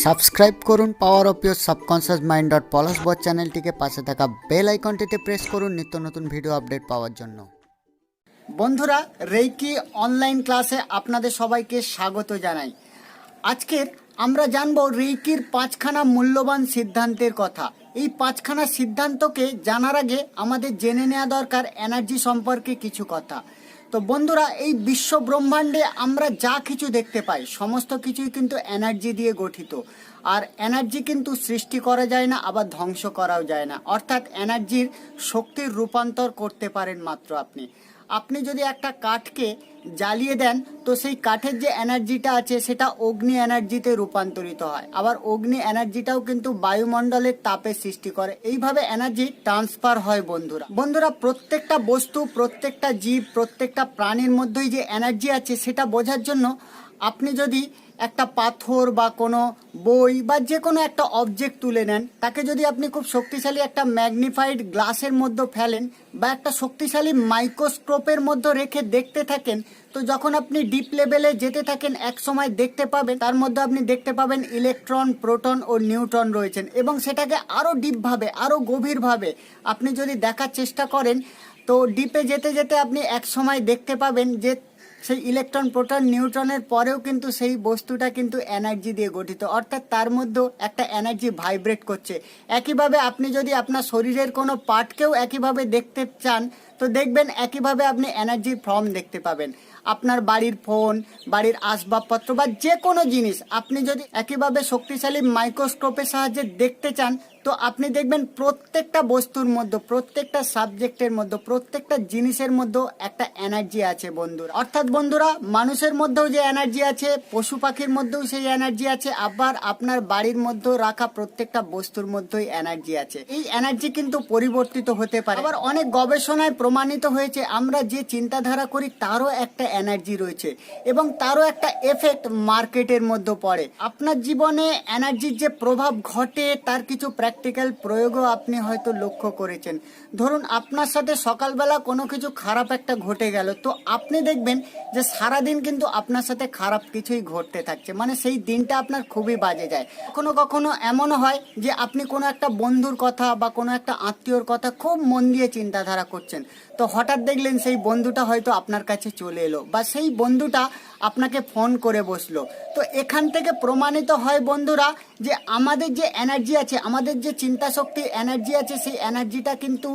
Subscribe করুন power of your subconscious mind dot Palash bot চ্যানেলটিকে পাশে থাকা বেল আইকনটিতে প্রেস করুন নিত্য নতুন ভিডিও আপডেট পাওয়ার জন্য। বন্ধুরা, রেইকি অনলাইন ক্লাসে আপনাদের সবাইকে স্বাগত জানাই। আজকের আমরা জানব রেইকির পাঁচখানা মূল্যবান সিদ্ধান্তের কথা। এই পাঁচখানা সিদ্ধান্তকে জানার আগে আমাদের জেনে নেওয়া দরকার এনার্জি সম্পর্কে কিছু কথা। তো বন্ধুরা, এই বিশ্ব ব্রহ্মাণ্ডে আমরা যা কিছু দেখতে পাই, সমস্ত কিছুই কিন্তু এনার্জি দিয়ে গঠিত। আর এনার্জি কিন্তু সৃষ্টি করা যায় না, আবার ধ্বংস করাও যায় না। অর্থাৎ এনার্জির শক্তির রূপান্তর করতে পারেন মাত্র আপনি। আপনি যদি একটা কাঠকে জ্বালিয়ে দেন, তো সেই কাঠের যে এনার্জিটা আছে, সেটা অগ্নি এনার্জিতে রূপান্তরিত হয়। আবার অগ্নি এনার্জিটাও কিন্তু বায়ুমণ্ডলের তাপের সৃষ্টি করে। এইভাবে এনার্জি ট্রান্সফার হয় বন্ধুরা। বন্ধুরা, প্রত্যেকটা বস্তু, প্রত্যেকটা জীব, প্রত্যেকটা প্রাণীর মধ্যেই যে এনার্জি আছে, সেটা বোঝার জন্য আপনি যদি একটা পাথর বা কোনো বই বা যে কোনো একটা অবজেক্ট তুলে নেন, তাকে যদি আপনি খুব শক্তিশালী একটা ম্যাগনিফাইড গ্লাসের মধ্যে ফেলেন বা একটা শক্তিশালী মাইক্রোস্কোপের মধ্যে রেখে দেখতে থাকেন, তো যখন আপনি ডিপ লেভেলে যেতে থাকেন, এক সময় দেখতে পাবেন, তার মধ্যে আপনি দেখতে পাবেন ইলেকট্রন প্রোটন ও নিউট্রন রয়েছেন এবং সেটাকে আরও ডিপভাবে আরও গভীরভাবে আপনি যদি দেখার চেষ্টা করেন, তো ডিপে যেতে যেতে আপনি এক সময় দেখতে পাবেন যে সেই ইলেকট্রন, প্রোটন, নিউট্রনের পরেও কিন্তু সেই বস্তুটা কিন্তু এনার্জি দিয়ে গঠিত। অর্থাৎ তার মধ্যেও একটা এনার্জি ভাইব্রেট করছে। একইভাবে আপনি যদি আপনার শরীরের কোনো পার্টকেও একইভাবে দেখতে চান, তো দেখবেন একইভাবে আপনি এনার্জির ফর্ম দেখতে পাবেন। আপনার বাড়ির ফোন বাড়ির আসবাবপত্র বা যে কোনো জিনিস, আপনি যদি একইভাবে শক্তিশালী মাইক্রোস্কোপের সাহায্যে দেখতে চান তো আপনি দেখবেন প্রত্যেকটা বস্তুর মধ্যে, প্রত্যেকটা সাবজেক্টের মধ্যে, প্রত্যেকটা জিনিসের মধ্যেও একটা এনার্জি আছে বন্ধুরা। অর্থাৎ বন্ধুরা, মানুষের মধ্যেও যে এনার্জি আছে, পশু পাখির মধ্যেও সেই এনার্জি আছে, আবার আপনার বাড়ির মধ্যেও রাখা প্রত্যেকটা বস্তুর মধ্যেই এনার্জি আছে। এই এনার্জি কিন্তু পরিবর্তিত হতে পারে। আবার অনেক গবেষণায় প্রমাণিত হয়েছে, আমরা যে চিন্তাধারা করি, তারও একটা এনার্জি রয়েছে এবং তারও একটা এফেক্ট মার্কেটের মধ্যে পড়ে। আপনার জীবনে এনার্জির যে প্রভাব ঘটে, তার কিছু প্র্যাকটিক্যাল প্রয়োগও আপনি হয়তো লক্ষ্য করেছেন। ধরুন, আপনার সাথে সকালবেলা কোনো কিছু খারাপ একটা ঘটে গেল, তো আপনি দেখবেন যে সারাদিন কিন্তু আপনার সাথে খারাপ কিছুই ঘটতে থাকছে। মানে সেই দিনটা আপনার খুবই বাজে যায়। কখনো কখনো এমনও হয় যে আপনি কোনো একটা বন্ধুর কথা বা কোনো একটা আত্মীয়র কথা খুব মন দিয়ে চিন্তাধারা করছেন। তো হঠাৎ দেখলেন সেই বন্ধুটা হয়তো আপনার কাছে চলে এলো বা সেই বন্ধুটা আপনাকে ফোন করে বসল। তো এখান থেকে প্রমাণিত হয় বন্ধুরা যে আমাদের যে এনার্জি আছে, আমাদের যে চিন্তা শক্তি এনার্জি আছে, সেই এনার্জিটা কিন্তু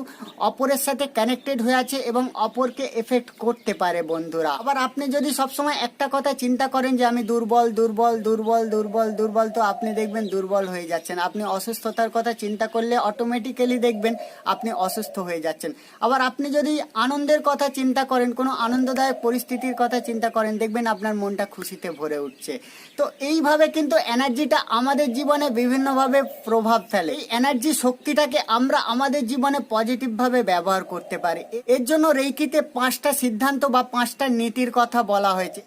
অপরের সাথে কানেক্টেড হয়ে আছে এবং অপরকে এফেক্ট করতে পারে বন্ধুরা। আবার আপনি যদি সবসময় একটা কথা চিন্তা করেন যে আমি দুর্বল দুর্বল দুর্বল দুর্বল দুর্বল, তো আপনি দেখবেন দুর্বল হয়ে যাচ্ছেন। আপনি অসুস্থতার কথা চিন্তা করলে অটোমেটিক্যালি দেখবেন আপনি অসুস্থ হয়ে যাচ্ছেন। আবার আপনি যদি আনন্দের কথা চিন্তা করেন, কোনো আনন্দদায়ক পরিস্থিতির কথা চিন্তা করেন, দেখবেন আপনার মনটা খুশিতে ভরে উঠছে। তো এইভাবে কিন্তু এনার্জিটা আমাদের জীবনে বিভিন্নভাবে প্রভাব ফেলে। এই এনার্জি শক্তিটাকে আমরা আমাদের জীবনে পজিটিভভাবে ব্যবহার করতে পারি। এর জন্য রেইকিতে পাঁচটা সিদ্ধান্ত বা পাঁচটা নীতির কথা বলা হয়েছে।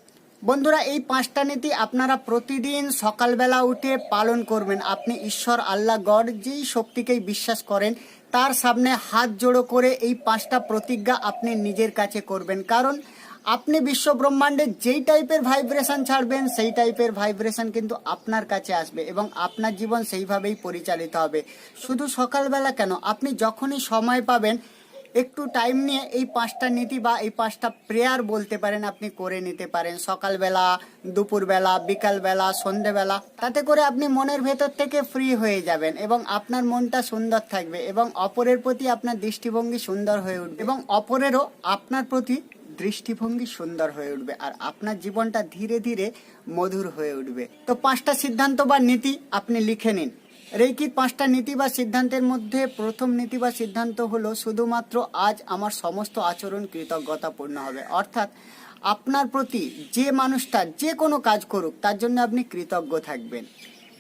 বন্ধুরা, এই পাঁচটা নীতি আপনারা প্রতিদিন সকালবেলা উঠে পালন করবেন। আপনি ঈশ্বর, আল্লাহ, গড যেই শক্তিকেই বিশ্বাস করেন, তার সামনে হাত জোড়ো করে এই পাঁচটা প্রতিজ্ঞা আপনি নিজের কাছে করবেন। কারণ আপনি বিশ্ব ব্রহ্মাণ্ডে যেই টাইপের ভাইব্রেশন ছাড়বেন, সেই টাইপের ভাইব্রেশন কিন্তু আপনার কাছে আসবে এবং আপনার জীবন সেইভাবেই পরিচালিত হবে। শুধু সকালবেলা কেন? আপনি যখনই সময় পাবেন, একটু টাইম নিয়ে এই পাঁচটা নীতি বা এই পাঁচটা প্রেয়ার বলতে পারেন আপনি করে নিতে পারেন। সকালবেলা, দুপুরবেলা, বিকালবেলা, সন্ধেবেলা, তাতে করে আপনি মনের ভেতর থেকে ফ্রি হয়ে যাবেন এবং আপনার মনটা সুন্দর থাকবে এবং অপরের প্রতি আপনার দৃষ্টিভঙ্গি সুন্দর হয়ে উঠবে এবং অপরেরও আপনার প্রতি দৃষ্টিভঙ্গি সুন্দর হয়ে উঠবে আর আপনার জীবনটা ধীরে ধীরে মধুর হয়ে উঠবে। তো পাঁচটা সিদ্ধান্ত বা নীতি আপনি লিখে নিন। রেইকির পাঁচটা নীতি বা সিদ্ধান্তের মধ্যে প্রথম নীতি বা সিদ্ধান্ত হলো শুধুমাত্র আজ আমার সমস্ত আচরণ কৃতজ্ঞতাপূর্ণ হবে। অর্থাৎ আপনার প্রতি যে মানুষটা যে কোনো কাজ করুক, তার জন্য আপনি কৃতজ্ঞ থাকবেন।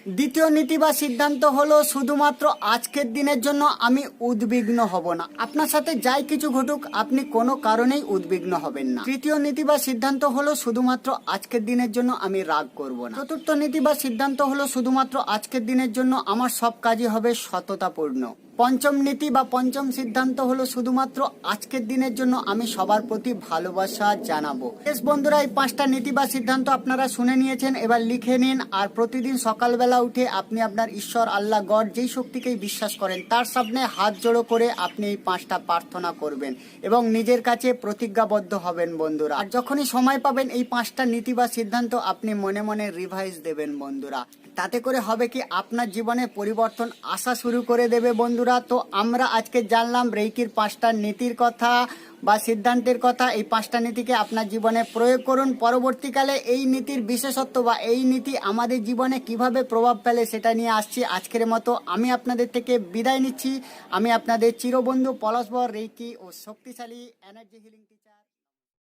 দ্বিতীয় নীতি বা সিদ্ধান্ত হলো শুধুমাত্র আজকের দিনের জন্য আমি উদ্বিগ্ন হব না। আপনার সাথে যাই কিছু ঘটুক, আপনি কোনো কারণেই উদ্বিগ্ন হবেন না। তৃতীয় নীতি বা সিদ্ধান্ত হলো শুধুমাত্র আজকের দিনের জন্য আমি রাগ করব না। চতুর্থ নীতি বা সিদ্ধান্ত হলো শুধুমাত্র আজকের দিনের জন্য আমার সব কাজই হবে সততাপূর্ণ। পঞ্চম নীতি বা পঞ্চম সিদ্ধান্ত হলো শুধুমাত্র আজকের দিনের জন্য আমি সবার প্রতি ভালোবাসা জানাব। বেশ বন্ধুরা, এই পাঁচটা নীতি বা সিদ্ধান্ত আপনারা শুনে নিয়েছেন, এবার লিখে নিন। আর প্রতিদিন সকালবেলা উঠে আপনি আপনার ঈশ্বর, আল্লাহ, গড যেই শক্তিকেই বিশ্বাস করেন, তার সামনে হাত জোড়ো করে আপনি এই পাঁচটা প্রার্থনা করবেন এবং নিজের কাছে প্রতিজ্ঞাবদ্ধ হবেন বন্ধুরা। আর যখনই সময় পাবেন এই পাঁচটা নীতি বা সিদ্ধান্ত আপনি মনে মনে রিভাইজ দেবেন বন্ধুরা। তাতে করে হবে কি, আপনার জীবনে পরিবর্তন আসা শুরু করে দেবে বন্ধুরা। তো, আমরা আজকে জানলাম রেইকির পাঁচটা নীতির কথা বা সিদ্ধান্তের কথা। এই পাঁচটা নীতিকে আপনার জীবনে প্রয়োগ করুন। পরবর্তীকালে এই নীতির বিশেষত্ব বা এই নীতি আমাদের জীবনে কীভাবে প্রভাব ফেলে সেটা নিয়ে আসছি আজকের মতো। আমি আপনাদের থেকে বিদায় নিচ্ছি। আমি আপনাদের চিরবন্ধু পলাশবর, রেইকি ও শক্তিশালী এনার্জি হিলিং